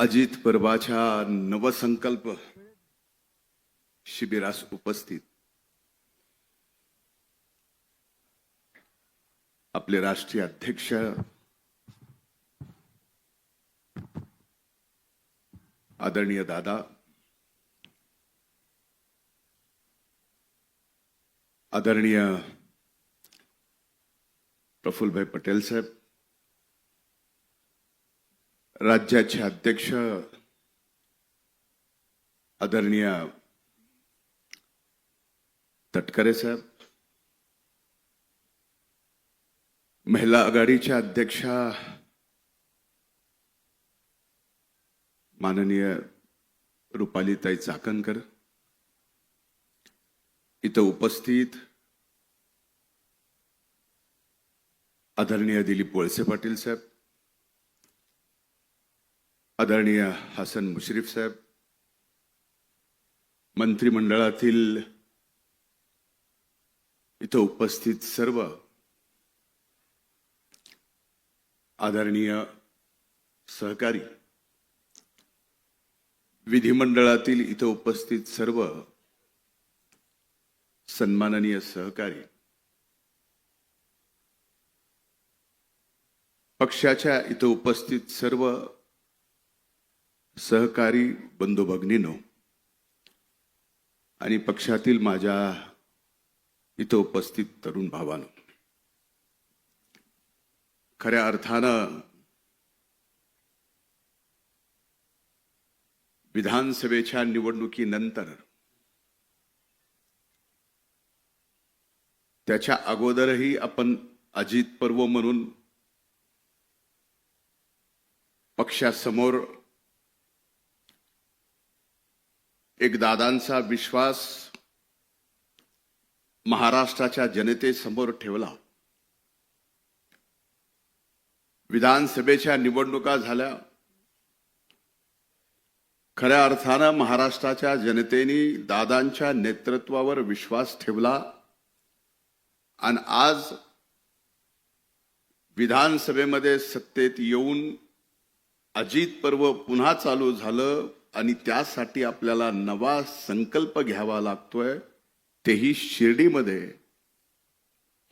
अजित पर्वाच्या नवसंकल्प शिबिरास उपस्थित. आपले राष्ट्रीय अध्यक्ष आदरणीय दादा आदरणीय प्रफुल्लभाई पटेल साहेब राज्याचे अध्यक्ष आदरणीय तटकरे साहेब महिला आघाडीच्या अध्यक्षा माननीय रुपालीताई चाकणकर इथं उपस्थित आदरणीय दिलीप वळसे पाटील साहेब आदरणीय हसन मुश्रीफ साहेब मंत्रिमंडळातील इथं उपस्थित सर्व आदरणीय सहकारी विधिमंडळातील इथं उपस्थित सर्व सन्माननीय सहकारी पक्षाच्या इथं उपस्थित सर्व सहकारी बंधू भगिनीनो आणि पक्षातील माझ्या इथं उपस्थित तरुण भावानो खऱ्या अर्थानं विधानसभेच्या निवडणुकीनंतर त्याच्या अगोदरही आपण अजित पर्व म्हणून पक्षासमोर एक दादांचा विश्वास महाराष्ट्राच्या जनतेसमोर ठेवला. विधानसभेच्या निवडणुका झाल्या. खऱ्या अर्थानं महाराष्ट्राच्या जनतेने दादांच्या नेतृत्वावर विश्वास ठेवला. आणि आज विधानसभेमध्ये सत्तेत येऊन अजित पर्व पुन्हा चालू झालं. आणि त्यासाठी आपल्याला नवा संकल्प घ्यावा लागतोय. तेही शिर्डीमध्ये.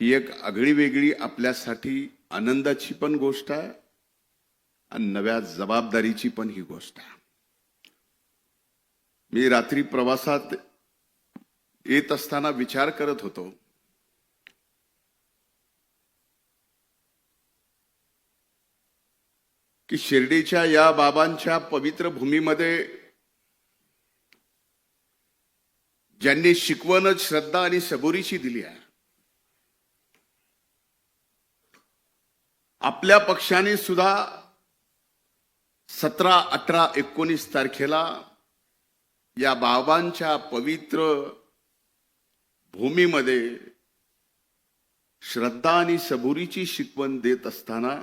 ही एक आगळी वेगळी आपल्यासाठी आनंदाची पण गोष्ट आहे आणि नव्या जबाबदारीची पण ही गोष्ट आहे. मी रात्री प्रवासात येत असताना विचार करत होतो. की शिर्डीच्या या बाबांच्या पवित्र भूमीमध्ये ज्यांनी शिकवणच श्रद्धा आणि सबुरीची दिली आहे. आपल्या पक्षाने सुद्धा सतरा अठरा एकोणीस तारखेला या बाबांच्या पवित्र भूमीमध्ये श्रद्धा आणि सबुरीची शिकवण देत असताना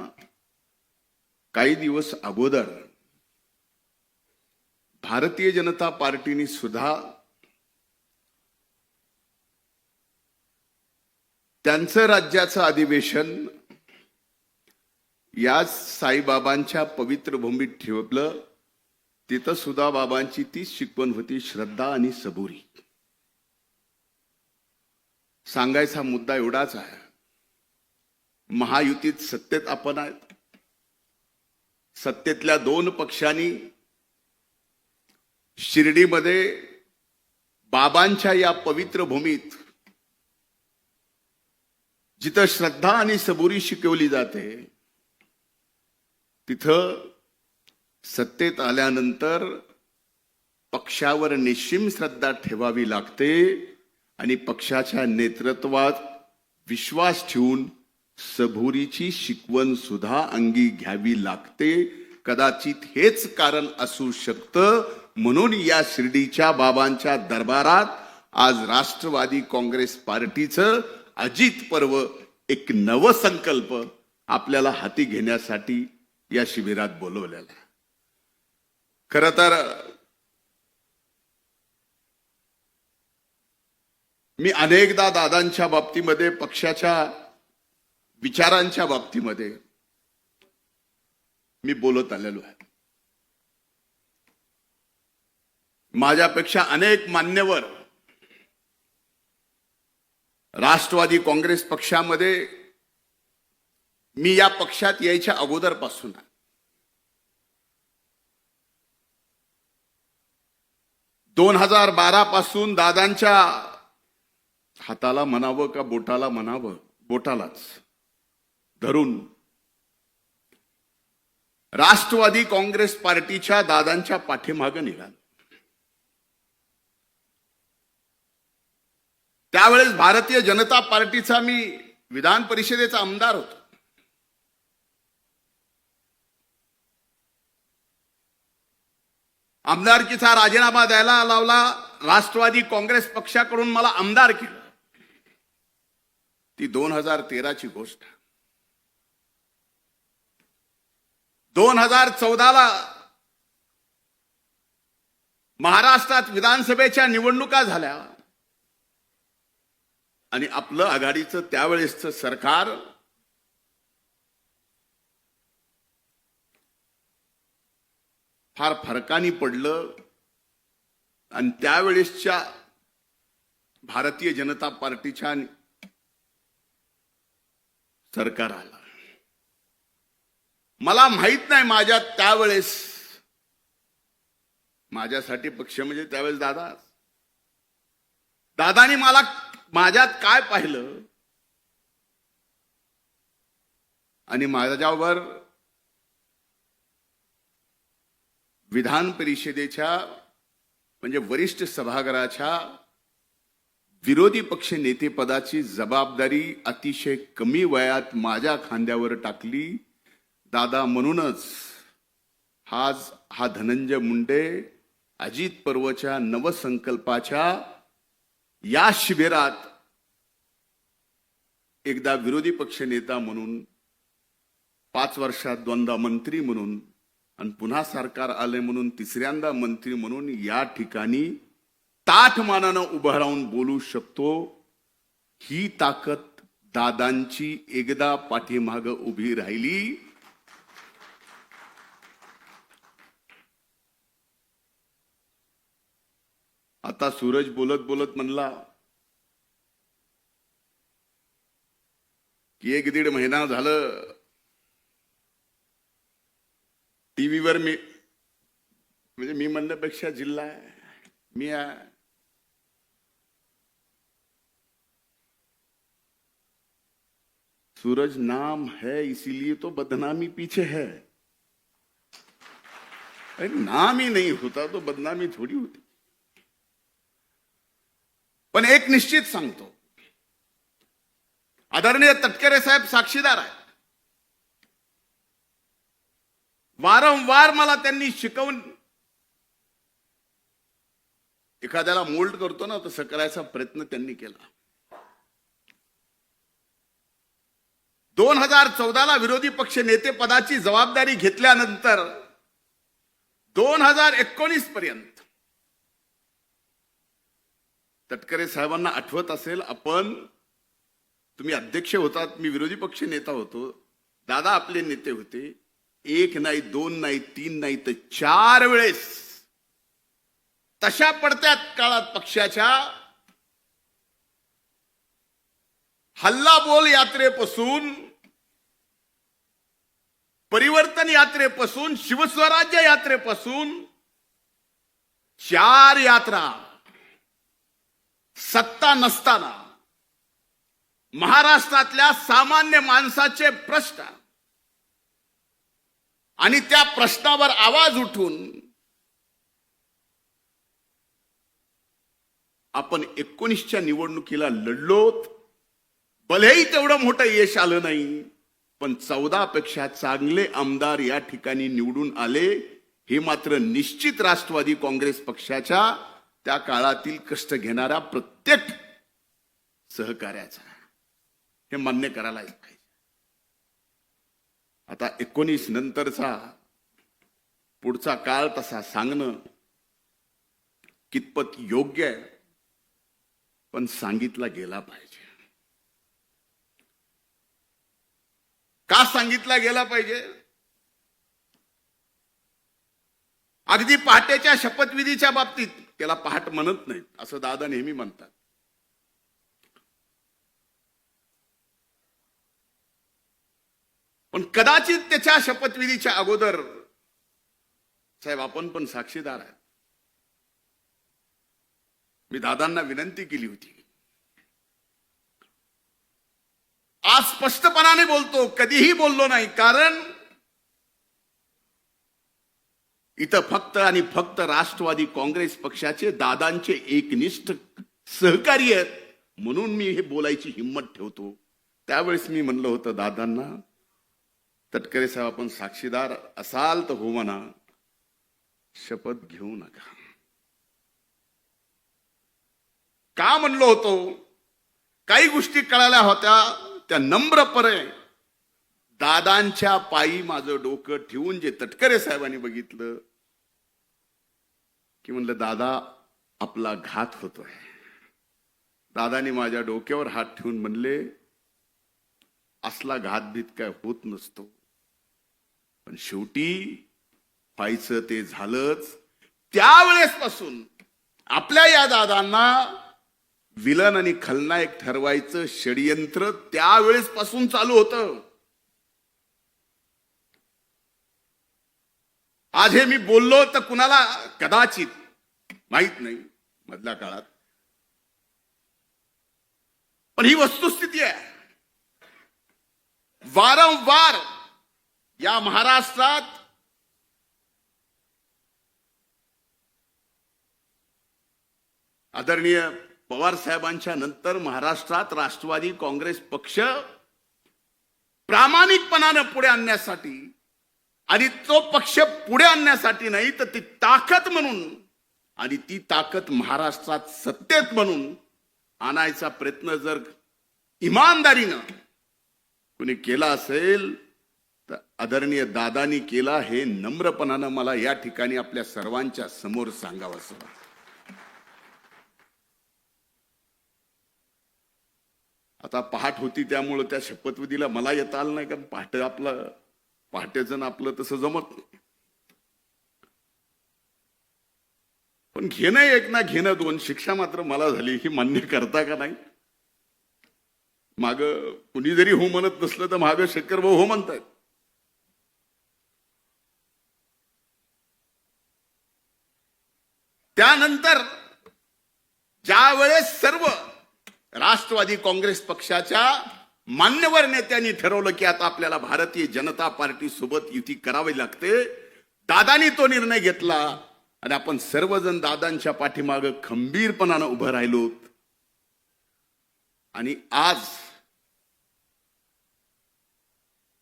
काही दिवस अगोदर भारतीय जनता पार्टीने सुद्धा त्यांचं राज्याचं अधिवेशन याच साईबाबांच्या पवित्र भूमीत ठेवलं तिथं सुद्धा बाबांची तीच शिकवण होती श्रद्धा आणि सबुरी. सांगायचा मुद्दा एवढाच आहे. महायुतीत सत्तेत आपण आहेत. सत्तेतल्या दोन पक्षांनी शिर्डीमध्ये बाबांच्या या पवित्र भूमीत जिथं श्रद्धा आणि सबुरी शिकवली जाते तिथं सत्तेत आल्यानंतर पक्षावर निश्चिम श्रद्धा ठेवावी लागते आणि पक्षाच्या नेतृत्वात विश्वास ठेवून सबुरीची शिकवण सुद्धा अंगी घ्यावी लागते. कदाचित हेच कारण असू शकतं म्हणून या शिर्डीच्या बाबांच्या दरबारात आज राष्ट्रवादी काँग्रेस पार्टीचं अजित पर्व एक नवसंकल्प आपल्याला हाती घेण्यासाठी या शिबिरात बोलवलेला खर तर मी अनेकदा दादांच्या बाबतीमध्ये पक्षाच्या विचारांच्या बाबतीमध्ये मी बोलत आलेलो आहे. माझ्यापेक्षा अनेक मान्यवर राष्ट्रवादी काँग्रेस पक्षामध्ये मी या पक्षात यायच्या अगोदरपासून आहे. दोन हजार बारा पासून दादांच्या हाताला म्हणावं का बोटाला म्हणावं? बोटालाच. धरून. राष्ट्रवादी काँग्रेस पार्टीच्या दादांच्या पाठीमागं निघाल. त्यावेळेस भारतीय जनता पार्टीचा मी विधान परिषदेचा आमदार होतो. आमदारकीचा राजीनामा द्यायला लावला राष्ट्रवादी काँग्रेस पक्षाकडून मला आमदार केलं. ती दोन हजार तेराची गोष्ट. दोन हजार चौदाला महाराष्ट्रात विधानसभेच्या निवडणुका झाल्या. आणि आपलं आघाडीचं त्यावेळेसचं सरकार फार फरकानी पडलं. आणि त्यावेळेसच्या भारतीय जनता पार्टीच्या सरकार आला. मला माहीत नाही माझ्या त्यावेळेस. माझ्यासाठी पक्ष म्हणजे त्यावेळेस दादा. दादानी मला माझ्यात काय पाहिलं? आणि माझ्यावर विधान परिषदेच्या म्हणजे वरिष्ठ सभागृहाच्या विरोधी पक्ष नेतेपदाची जबाबदारी अतिशय कमी वयात माझ्या खांद्यावर टाकली. दादा म्हणूनच आज हा धनंजय मुंडे अजित पर्वच्या नवसंकल्पाच्या या शिबिरात एकदा विरोधी पक्ष नेता म्हणून पाच वर्षात दोनदा मंत्री म्हणून आणि पुन्हा सरकार आले म्हणून तिसऱ्यांदा मंत्री म्हणून या ठिकाणी ताठमानानं उभं राहून बोलू शकतो. ही ताकद दादांची एकदा पाठीमाग उभी राहिली. आता सूरज बोलत बोलत म्हणला, की एक दीड महिना झालं, टीव्हीवर मी मी म्हणण्यापेक्षा जिल्हा आहे, मी सूरज नाम है, इसीलिए तो बदनामी पीछे है. अरे नाम ही नहीं होता तो बदनामी थोडी होती. पण एक निश्चित सांगतो. आदरणीय तटकरे साहेब साक्षीदार आहेत. वारंवार मला त्यांनी शिकवून एखाद्याला मोल्ड करतो ना तसं करायचा प्रयत्न त्यांनी केला. दोन हजार चौदाला विरोधी पक्ष नेते पदाची जबाबदारी घेतल्यानंतर दोन हजार एकोणीस पर्यंत तटकरे साहेबांना आठवत असेल आपण तुम्ही अध्यक्ष होतात मी विरोधी पक्ष नेता होतो. दादा आपले नेते होते. एक नाही दोन नाही तीन नाही तर चार वेळेस तशा पडत्यात काळात पक्षाच्या. हल्ला बोल यात्रेपासून परिवर्तन यात्रेपासून शिवस्वराज्य यात्रेपासून चार यात्रा. सत्ता नसताना महाराष्ट्रातल्या सामान्य माणसाचे प्रश्न आणि त्या प्रश्नावर आवाज उठून आपण एकोणीसच्या निवडणुकीला लढलोत. भलेही तेवढं मोठं यश आलं नाही पण चौदा पेक्षा चांगले आमदार या ठिकाणी निवडून आले हे मात्र निश्चित राष्ट्रवादी काँग्रेस पक्षाच्या त्या काळातील कष्ट घेणाऱ्या प्रत्येक सहकार्याचा हे मान्य करायला पाहिजे. आता एकोणीस नंतरचा पुढचा काळ तसा सांगणं कितपत योग्य आहे पण सांगितला गेला पाहिजे. का सांगितला गेला पाहिजे? अगदी पहाटेच्या शपथविधीच्या बाबतीत त्याला पहाट म्हणत नाहीत असं दादा नेहमी म्हणतात. पण कदाचित त्याच्या शपथविधीच्या अगोदर साहेब आपण पण साक्षीदार आहे मी दादांना विनंती केली होती. आज स्पष्टपणाने बोलतो कधीही बोललो नाही कारण इथं फक्त आणि फक्त राष्ट्रवादी काँग्रेस पक्षाचे दादांचे एकनिष्ठ सहकारी आहेत म्हणून मी हे बोलायची हिंमत ठेवतो. त्यावेळेस मी म्हणलं होतं दादांना तटकरे साहेब आपण साक्षीदार असाल तर हो म्हणा. शपथ घेऊ नका. का म्हणलो होतो? काही गोष्टी कळाल्या होत्या त्या नम्रपणे दादांच्या पायी माझं डोकं ठेवून जे तटकरे साहेबांनी बघितलं की म्हणलं दादा आपला घात होतोय. दादानी माझ्या डोक्यावर हात ठेवून म्हणले असला घातभीत काय होत नसतो. पण शेवटी व्हायचं ते झालंच. त्यावेळेसपासून आपल्या या दादांना विलन आणि खलनायक ठरवायचं षडयंत्र त्यावेळेस पासून चालू होतं. आज हे मी बोललो तर कुणाला कदाचित माहीत नाही मधल्या काळात. पण ही वस्तुस्थिती आहे. वारंवार या महाराष्ट्रात आदरणीय पवार साहेबांच्या नंतर महाराष्ट्रात राष्ट्रवादी काँग्रेस पक्ष प्रामाणिकपणानं पुढे आणण्यासाठी आणि तो पक्ष पुढे आणण्यासाठी नाही तर ती ताकद म्हणून आणि ती ताकद महाराष्ट्रात सत्तेत म्हणून आणायचा प्रयत्न जर इमानदारीनं कुणी केला असेल तर आदरणीय दादानी केला हे नम्रपणानं मला या ठिकाणी आपल्या सर्वांच्या समोर सांगावं असं आता पहाट होती त्यामुळं त्या शपथविधीला मला येता आलं नाही कारण पहाट आपलं पहाटेचं आपलं तसं जमत नाही. पण घेणं एक ना घेणं दोन शिक्षा मात्र मला झाली ही मान्य करता का नाही? माग कुणी जरी हो म्हणत नसलं तर माग शेखर भाऊ हो म्हणतायत. त्यानंतर ज्या वेळेस सर्व राष्ट्रवादी काँग्रेस पक्षाच्या मान्यवर नेत्यांनी ठरवलं की आता आपल्याला भारतीय जनता पार्टी सोबत युती करावी लागते. दादानी तो निर्णय घेतला आणि आपण सर्वजण दादांच्या पाठीमाग खंबीरपणानं उभं राहिलो आणि आज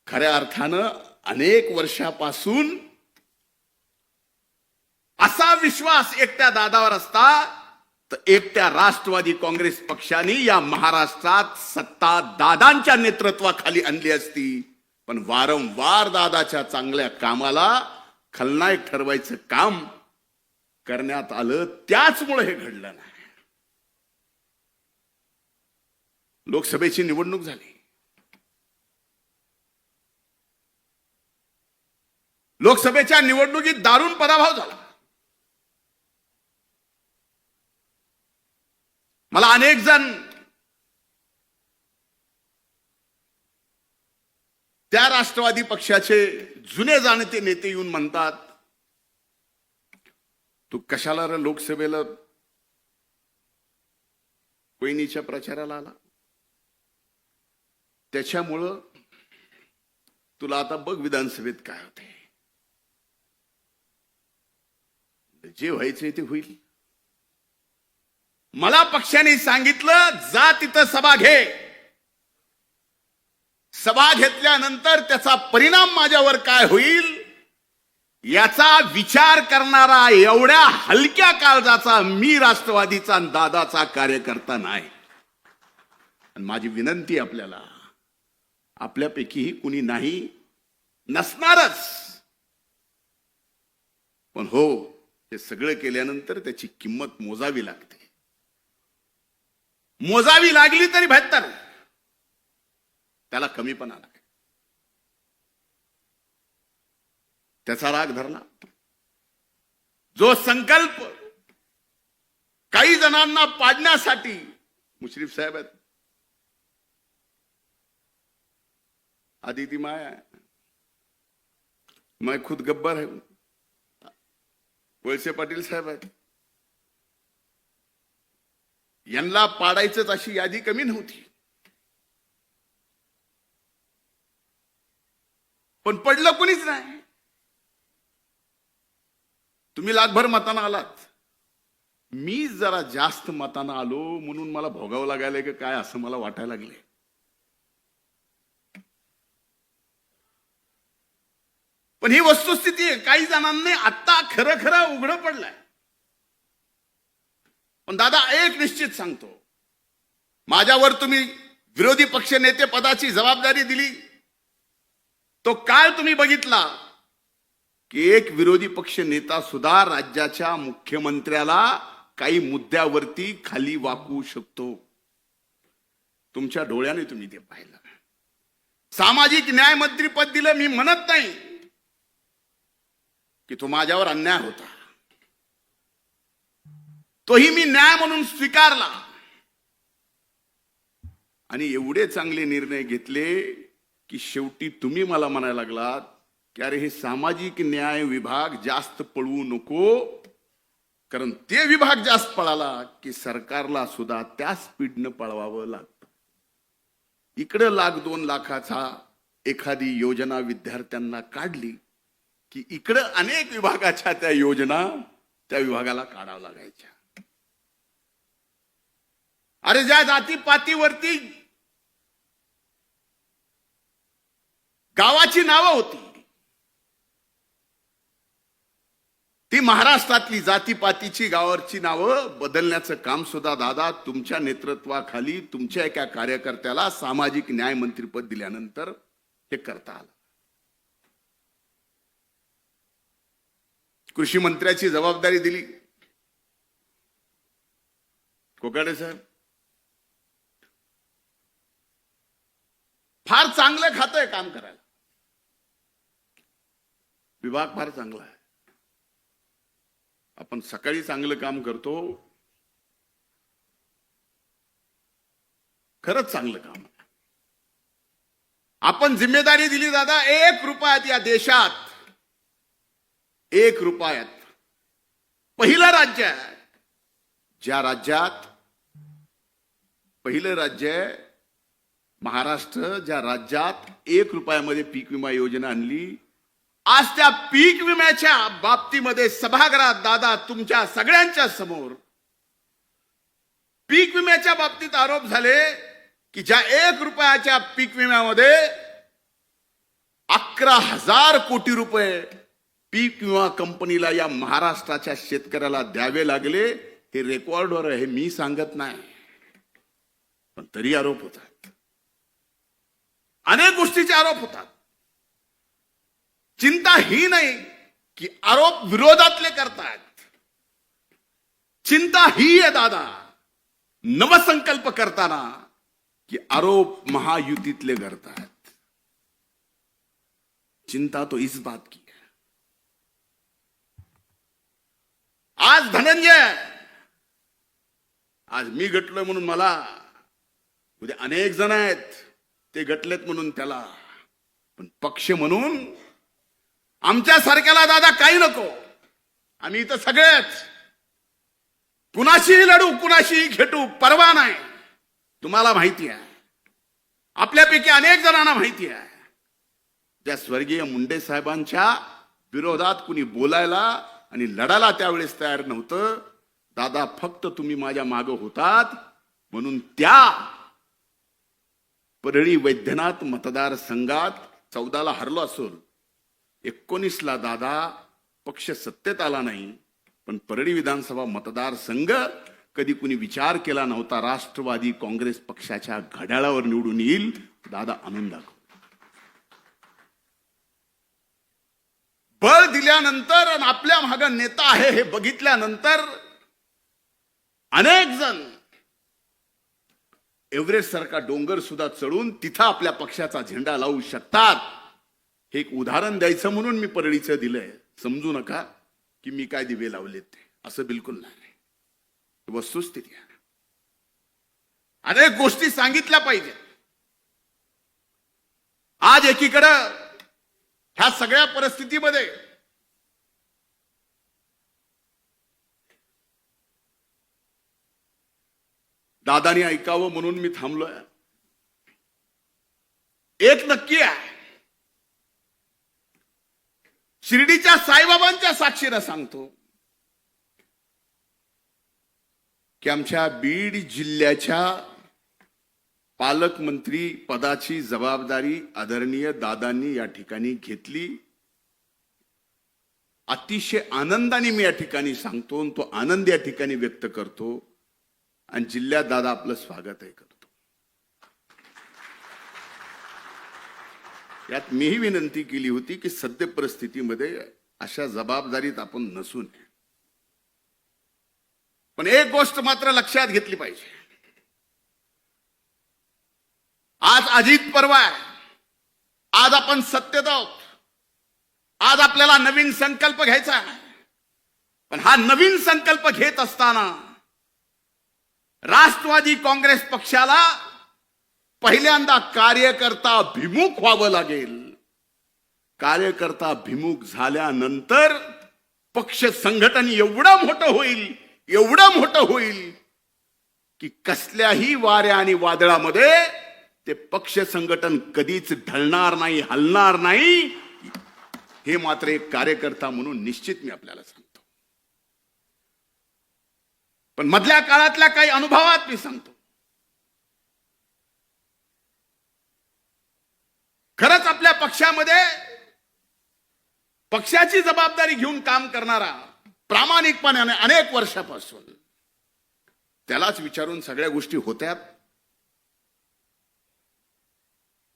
खऱ्या अर्थानं अनेक वर्षापासून असा विश्वास एकट्या दादावर असता तर एकट्या राष्ट्रवादी काँग्रेस पक्षाने या महाराष्ट्रात सत्ता दादांच्या नेतृत्वाखाली आणली असती. पण वारंवार दादाच्या चांगल्या कामाला खलनायक ठरवायचं काम करण्यात आलं त्याचमुळे हे घडलं नाही. लोकसभेची निवडणूक झाली. लोकसभेच्या निवडणुकीत दारुण पराभव झाला. मला अनेक जण त्या राष्ट्रवादी पक्षाचे जुने जाणते नेते येऊन म्हणतात तू कशाला र लोकसभेला वहिनीच्या प्रचाराला आला? त्याच्यामुळं तुला आता बघ विधानसभेत काय होते जे व्हायचंय ते होईल. मला पक्षाने सांगितलं जा तिथं सभा घे. सभा घेतल्यानंतर त्याचा परिणाम माझ्यावर काय होईल याचा विचार करणारा एवढ्या हलक्या काळजाचा मी राष्ट्रवादीचा दादाचा कार्यकर्ता नाही. माझी विनंती आपल्याला आपल्यापैकीही कुणी नाही नसणारच. पण हो हे सगळं केल्यानंतर त्याची किंमत मोजावी लागते. मोजावी लागली तरी बेहत्तर त्याला कमीपणा आला. त्याचा राग धरला. जो संकल्प काही जणांना पाडण्यासाठी मुश्रीफ साहेब आहेत. आधी माय माया मैं खुद गब्बर आहे. वळसे पाटील साहेब आहेत. यांना पाडायचंच अशी यादी कमी नव्हती. पण पडलं कोणीच नाही. तुम्ही लाखभर मताना आलात. मी जरा जास्त मताना आलो म्हणून मला भोगावं लागायला की काय असं मला वाटायला लागले पण ही वस्तुस्थिती आहे काही जणांनी आता खरं खरं उघडं पडलंय. पण दादा एक निश्चित सांगतो. माझ्यावर तुम्ही विरोधी पक्ष नेते पदाची जबाबदारी दिली. तो काळ तुम्ही बघितला की एक विरोधी पक्ष नेता सुद्धा राज्याच्या मुख्यमंत्र्याला काही मुद्द्यावरती खाली वाकू शकतो. तुमच्या डोळ्याने तुम्ही ते पाहिलं. सामाजिक न्याय मंत्री पद दिलं मी म्हणत नाही की तो माझ्यावर अन्याय होता. तोही मी न्याय म्हणून स्वीकारला. आणि एवढे चांगले निर्णय घेतले की शेवटी तुम्ही मला म्हणायला लागलात की अरे हे सामाजिक न्याय विभाग जास्त पळवू नको कारण ते विभाग जास्त पळाला की सरकारला सुद्धा त्या स्पीडनं पळवावं लागतं. इकडं लाख दोन लाखाचा एखादी योजना विद्यार्थ्यांना काढली की इकडं अनेक विभागाच्या त्या योजना त्या विभागाला काढाव्या लागायच्या. अरे ज्या जातीपातीवरती गावाची नावं होती ती महाराष्ट्रातली जातीपातीची गावावरची नावं बदलण्याचं काम सुद्धा दादा तुमच्या नेतृत्वाखाली तुमच्या एका कार्यकर्त्याला सामाजिक न्याय मंत्रीपद दिल्यानंतर हे करता आलं. कृषी मंत्र्याची जबाबदारी दिली. कोकाडे साहेब? फार चांगलं खातं आहे काम करायला. विभाग फार चांगला आहे. आपण सकाळी चांगलं काम करतो. खरंच चांगलं काम आपण जिम्मेदारी दिली दादा एक रुपयात या देशात. एक रुपयात. पहिलं राज्य आहे. ज्या राज्यात पहिलं राज्य आहे महाराष्ट्र ज्या राज्यात एक रुपयामध्ये पीक विमा योजना आणली आज त्या पीक विम्याच्या बाबतीमध्ये सभागृहात दादा तुमच्या सगळ्यांच्या समोर पीक विम्याच्या बाबतीत आरोप झाले की ज्या एक रुपयाच्या पीक विम्यामध्ये अकरा हजार कोटी रुपये पीक विमा कंपनीला या महाराष्ट्राच्या शेतकऱ्याला द्यावे लागले हे रेकॉर्डवर हे मी सांगत नाही. पण तरी आरोप होता अनेक गोष्टीचे आरोप होतात. चिंता ही नाही की आरोप विरोधातले करतात. चिंता ही आहे दादा. नवसंकल्प करताना की आरोप महायुतीतले करतात. चिंता तो इस बात की है. आज धनंजय. आज मी घटलोय म्हणून मला उद्या अनेक जण आहेत. ते गटलेत म्हणून त्याला. पण पक्ष म्हणून आमच्या सारख्याला दादा काही नको. आम्ही इथं सगळेच. कुणाशीही लढू कुणाशीही खेटू परवा नाही. तुम्हाला माहिती आहे. आपल्यापैकी अनेक जणांना माहिती आहे. त्या स्वर्गीय मुंडे साहेबांच्या विरोधात कुणी बोलायला आणि लढायला त्यावेळेस तयार नव्हतं. दादा फक्त तुम्ही माझ्या मागं होतात. म्हणून त्या परळी वैद्यनाथ मतदारसंघात चौदाला हरलो असून एकोणीसला दादा पक्ष सत्तेत आला नाही पण परळी विधानसभा मतदारसंघ कधी कुणी विचार केला नव्हता राष्ट्रवादी काँग्रेस पक्षाच्या घड्याळावर निवडून येईल दादा आणून दाखव. बळ दिल्यानंतर आणि आपल्या माग नेता आहे हे बघितल्यानंतर अनेक जण एव्हरेस्ट सारखा डोंगर सुद्धा चढून तिथं आपल्या पक्षाचा झेंडा लावू शकतात. हे एक उदाहरण द्यायचं म्हणून मी परळीचं दिलंय. समजू नका की मी काय दिवे लावलेत ते. असं बिलकुल नाही. वस्तुस्थिती आहे. अनेक गोष्टी सांगितल्या पाहिजे. आज एकीकडं ह्या सगळ्या परिस्थितीमध्ये दादानी ऐकावं म्हणून मी थांबलोय. एक नक्की आहे. शिर्डीच्या साईबाबांच्या साक्षीनं सांगतो. की आमच्या बीड जिल्ह्याच्या पालकमंत्री पदाची जबाबदारी आदरणीय दादांनी या ठिकाणी घेतली. अतिशय आनंदाने मी या ठिकाणी सांगतो आणि तो आनंद या ठिकाणी व्यक्त करतो. आणि जिल्ह्यात दादा आपलं स्वागतही करतो. यात मीही विनंती केली होती की सद्य परिस्थितीमध्ये अशा जबाबदारीत आपण नसू नये पण एक गोष्ट मात्र लक्षात घेतली पाहिजे. आज अजित परवा आहे. आज आपण सत्तेत आहोत. आज आपल्याला नवीन संकल्प घ्यायचा आहे. पण हा नवीन संकल्प घेत असताना राष्ट्रवादी काँग्रेस पक्षाला पहिल्यांदा कार्यकर्ता भिमुख व्हावं लागेल. कार्यकर्ता भिमुख झाल्यानंतर पक्ष संघटन एवढं मोठं होईल एवढं मोठं होईल की कसल्याही वाऱ्या आणि वादळामध्ये ते पक्ष संघटन कधीच ढळणार नाही हलणार नाही. हे मात्र एक कार्यकर्ता म्हणून निश्चित मी आपल्याला सांगतो. पण मधल्या काळातल्या काही अनुभवात मी सांगतो. खरंच आपल्या पक्षामध्ये पक्षाची जबाबदारी घेऊन काम करणारा प्रामाणिकपणाने अनेक वर्षापासून त्यालाच विचारून सगळ्या गोष्टी होत्यात.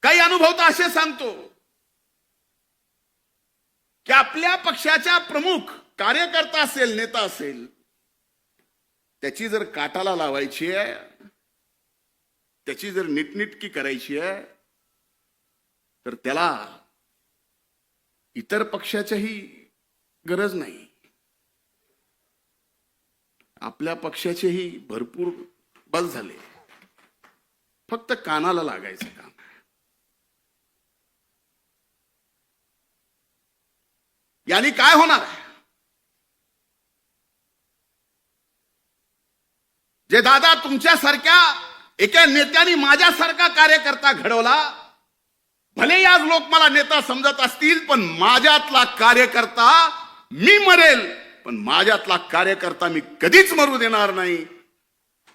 काही अनुभव तर असे सांगतो की आपल्या पक्षाच्या प्रमुख कार्यकर्ता असेल नेता असेल त्याची जर काटाला लावायची आहे त्याची जर नीटनिटकी करायची आहे तर त्याला इतर पक्षाच्याही गरज नाही. आपल्या पक्षाचेही भरपूर बल झाले. फक्त कानाला लागायचं काम. याने काय होणार आहे? जे दादा तुमच्यासारख्या एका नेत्याने माझ्यासारखा कार्यकर्ता घडवला भले आज लोक मला नेता समजत असतील पण माझ्यातला कार्यकर्ता मी मरेल पण माझ्यातला कार्यकर्ता मी कधीच मरू देणार नाही.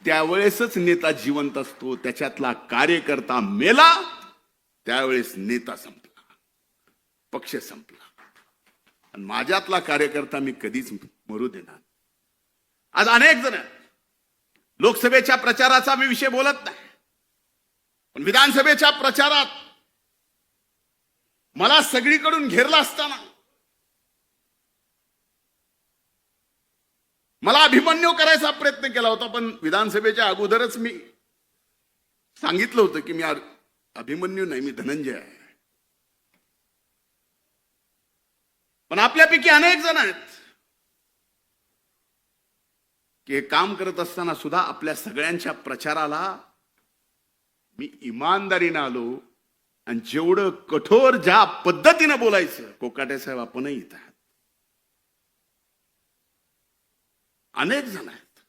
त्यावेळेसच नेता जिवंत असतो त्याच्यातला कार्यकर्ता मेला त्यावेळेस नेता संपला पक्ष संपला. आणि माझ्यातला कार्यकर्ता मी कधीच मरू देणार आज अनेक जण लोकसभेच्या प्रचाराचा मी विषय बोलत नाही. पण विधानसभेच्या प्रचारात मला सगळीकडून घेरला असताना मला अभिमन्यू करायचा प्रयत्न केला होता पण विधानसभेच्या अगोदरच मी सांगितलं होतं की मी अभिमन्यू नाही मी धनंजय आहे. पण आपल्यापैकी अनेक जण आहेत की काम करत असताना सुद्धा आपल्या सगळ्यांच्या प्रचाराला मी इमानदारीनं आलो आणि जेवढं कठोर ज्या पद्धतीनं बोलायचं कोकाटे साहेब आपणही येत आहात. अनेक जण आहेत.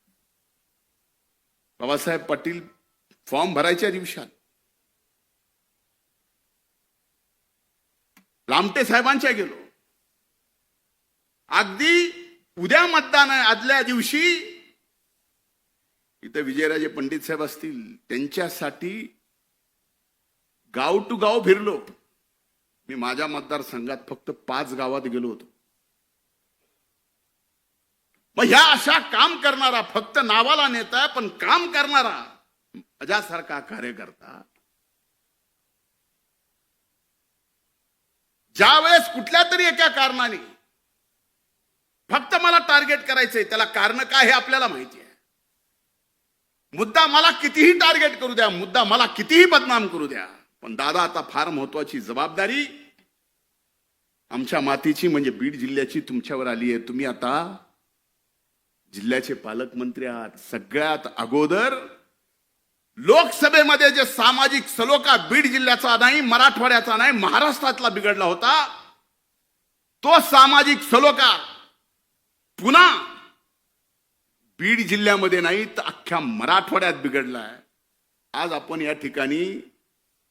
बाबासाहेब पाटील फॉर्म भरायच्या दिवसात. लामटे साहेबांच्या गेलो. अगदी उद्या मतदान आदल्या दिवशी इथं विजयराजे पंडित साहेब असतील त्यांच्यासाठी गाव टू गाव फिरलो. मी माझ्या मतदारसंघात फक्त पाच गावात गेलो होतो. मग ह्या अशा काम करणारा फक्त नावाला नेता पण काम करणारा माझ्यासारखा कार्यकर्ता. ज्या वेळेस कुठल्या तरी एका कारणाने फक्त मला टार्गेट करायचंय त्याला कारण काय हे आपल्याला माहिती आहे. मुद्दा मला कितीही टार्गेट करू द्या मुद्दा मला कितीही बदनाम करू द्या पण दादा आता फार महत्वाची जबाबदारी आमच्या मातीची म्हणजे बीड जिल्ह्याची तुमच्यावर आली आहे. तुम्ही आता जिल्ह्याचे पालकमंत्री आहात. सगळ्यात अगोदर लोकसभेमध्ये जे सामाजिक सलोखा बीड जिल्ह्याचा नाही मराठवाड्याचा नाही महाराष्ट्रातला बिघडला होता तो सामाजिक सलोखा पुन्हा बीड जिल्ह्यामध्ये नाही तर अख्ख्या मराठवाड्यात बिघडला आहे आज आपण या ठिकाणी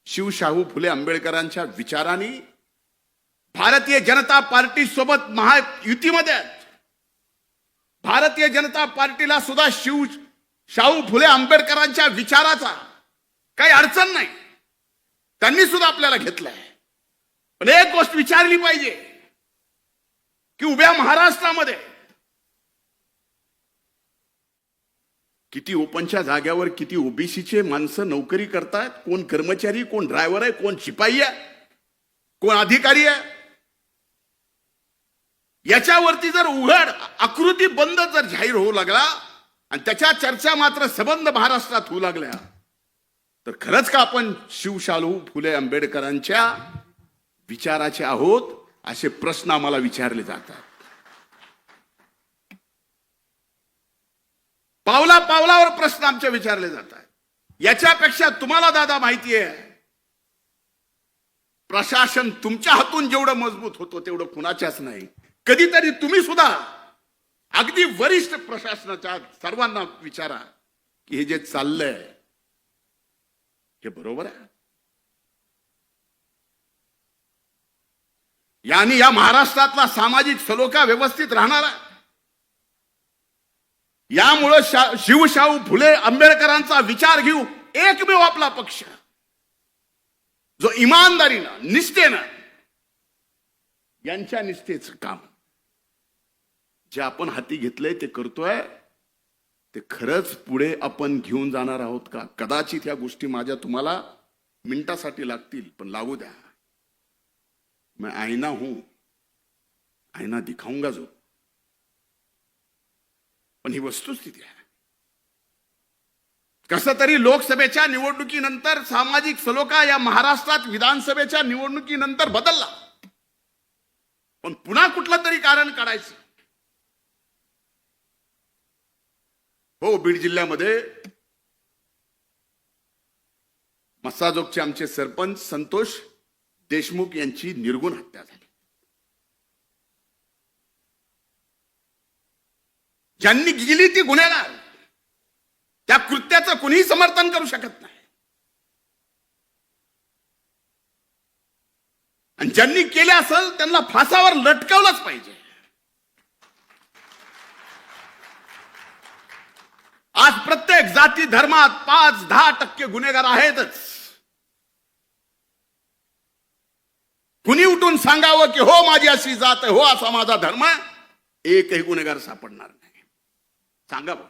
शिवशाहू फुले आंबेडकरांच्या विचाराने भारतीय जनता पार्टी सोबत महायुतीमध्ये आहेत. भारतीय जनता पार्टीला सुद्धा शिव शाहू फुले आंबेडकरांच्या विचाराचा काही अडचण नाही. त्यांनी सुद्धा आपल्याला घेतलाय. पण एक गोष्ट विचारली पाहिजे की उभ्या महाराष्ट्रामध्ये किती ओपनच्या जाग्यावर किती ओबीसीचे माणसं नोकरी करतायत? कोण कर्मचारी कोण ड्रायव्हर आहे कोण शिपाई आहे? कोण अधिकारी आहे? याच्यावरती जर उघड आकृती बंद जर जाहीर होऊ लागला आणि त्याच्या चर्चा मात्र सबंध महाराष्ट्रात होऊ लागल्या तर खरंच का आपण शिवशालू फुले आंबेडकरांच्या विचाराचे आहोत? असे प्रश्न आम्हाला विचारले जातात. पावला पावलावर प्रश्न आमचे विचारले जातात याच्यापेक्षा तुम्हाला दादा माहिती आहे प्रशासन तुमच्या हातून जेवढं मजबूत होतो तेवढं कुणाच्याच नाही. कधीतरी तुम्ही सुद्धा अगदी वरिष्ठ प्रशासनाच्या सर्वांना विचारा की हे जे चाललंय हे बरोबर आहे? याने या महाराष्ट्रातला सामाजिक सलोखा व्यवस्थित राहणार आहे यामुळं शा- शिवशाहू फुले आंबेडकरांचा विचार घेऊ एकमेव आपला पक्ष. जो इमानदारीनं निष्ठेनं यांच्या निष्ठेचं काम. जे आपण हाती घेतलंय ते करतोय ते खरंच पुढे आपण घेऊन जाणार आहोत का? कदाचित ह्या गोष्टी माझ्या तुम्हाला मिनिटासाठी लागतील पण लागू द्या. मैं आईना हूं आईना दिखाऊंगा जो. पण ही वस्तुस्थिती आहे. कसं तरी लोकसभेच्या निवडणुकीनंतर सामाजिक सलोखा या महाराष्ट्रात विधानसभेच्या निवडणुकीनंतर बदलला. पण पुन्हा कुठलं तरी कारण काढायचं. हो बीड जिल्ह्यामध्ये मस्साजोगचे आमचे सरपंच संतोष देशमुख यांची निर्गुण हत्या झाली. ज्यांनी गेली ती गुन्हेगार. त्या कृत्याचं कुणीही समर्थन करू शकत नाही. आणि ज्यांनी केले असेल त्यांना फासावर लटकवलंच पाहिजे. आज प्रत्येक जाती धर्मात पाच दहा टक्के गुन्हेगार आहेतच. कुणी उठून सांगावं की हो माझी अशी जात आहे हो असा माझा धर्म आहे. एकही गुन्हेगार सापडणार सांगा बघ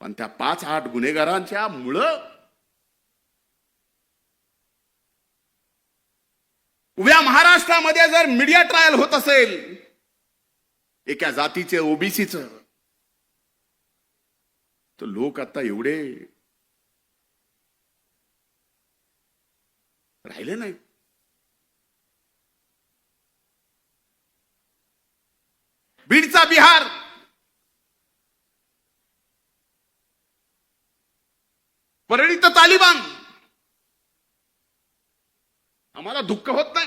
पण त्या पाच आठ गुन्हेगारांच्या मुळ उभ्या महाराष्ट्रामध्ये जर मीडिया ट्रायल होत असेल एका जातीचे ओबीसीच तर लोक आता एवढे राहिले नाही बीडचा बिहार. परळी तर तालिबान. आम्हाला दुःख होत नाही.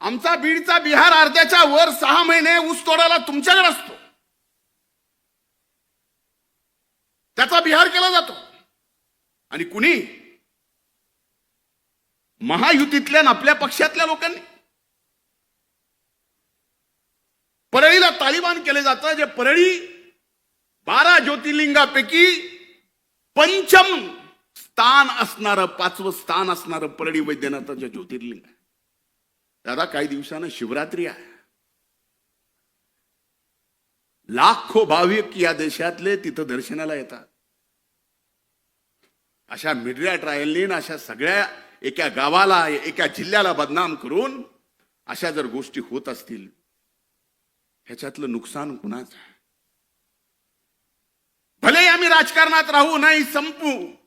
आमचा बीडचा बिहार अर्ध्याच्या वर सहा महिने ऊस तोडायला तुमच्याकडे असतो. त्याचा बिहार केला जातो. आणि कुणी महायुतीतल्या आपल्या पक्षातल्या लोकांनी परळीला तालिबान केले जातं जे परळी बारा ज्योतिर्लिंगापैकी पंचम स्थान असणारं पाचवं स्थान असणारं परळी वैद्यनाथाचं ज्योतिर्लिंग आहे. दादा काही दिवसानं शिवरात्री आहे. लाखो भाविक या देशातले तिथं दर्शनाला येतात. अशा मीडिया ट्रायलनी अशा सगळ्या एका गावाला एका जिल्ह्याला बदनाम करून अशा जर गोष्टी होत असतील ह्याच्यातलं नुकसान कुणाचं? आहे भले आम्ही राजकारणात राहू नाही संपू.